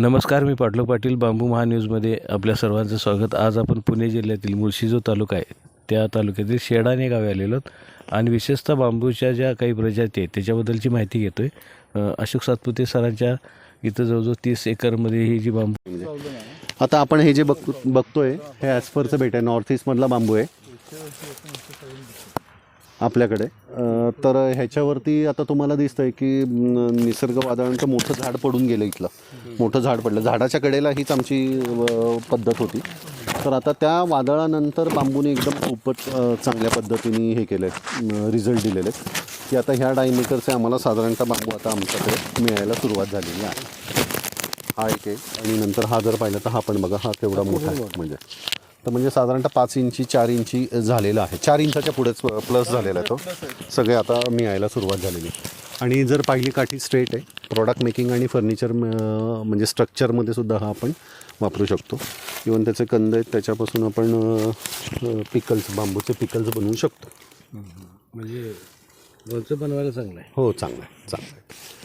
नमस्कार मी पाटलो पाटील बांबू महान्यूजमध्ये आपल्या सर्वांचं स्वागत. आज आपण पुणे जिल्ह्यातील मुळशी जो तालुका आहे. त्या तालुक्यातील शेडाने गावी आलेलो आहोत. आणि विशेषतः बांबूच्या ज्या काही प्रजाती आहेत त्याच्याबद्दलची माहिती घेतो आहे अशोक सातपुते सरांच्या इथं जवळजवळ तीस एकरमध्ये ही जी बांबू आता आपण हे जे बघ बघतोय हे ॲस्फरचं बेट आहे. नॉर्थ ईस्टमधला बांबू आहे. आपल्याकडे. तर ह्याच्यावरती आता तुम्हाला दिसतंय की निसर्ग वादळांचं मोठं झाड पडून गेलं इथलं. मोठं झाड पडलं. झाडाच्या कडेला हीच आमची पद्धत होती. तर आता त्या वादळानंतर बांबूने एकदम खूपच चांगल्या पद्धतीने हे केलं रिझल्ट दिलेले आहेत की आता ह्या डायमीटरचे आम्हाला साधारणतः बांबू आता आमच्याकडे मिळायला सुरुवात झालेली आहे. हा एक आहे. आणि नंतर हा जर पाहिला तर हा पण बघा हा तेवढा मोठा म्हणजे तर म्हणजे साधारणतः पाच इंची चार इंची झालेला आहे. चार इंचाच्या पुढेच प्लस झालेला आहे तो. सगळे आता मिळायला सुरुवात झालेली आहे. आणि जर पाहिली काठी स्ट्रेट आहे. प्रॉडक्ट मेकिंग आणि फर्निचर म्हणजे स्ट्रक्चरमध्ये सुद्धा हा आपण वापरू शकतो. इवन त्याचे कंद आहेत त्याच्यापासून आपण पिकल्स बांबूचे पिकल्स बनवू शकतो. म्हणजे बनवायला चांगलं आहे. हो चांगलं आहे चांगलं आहे.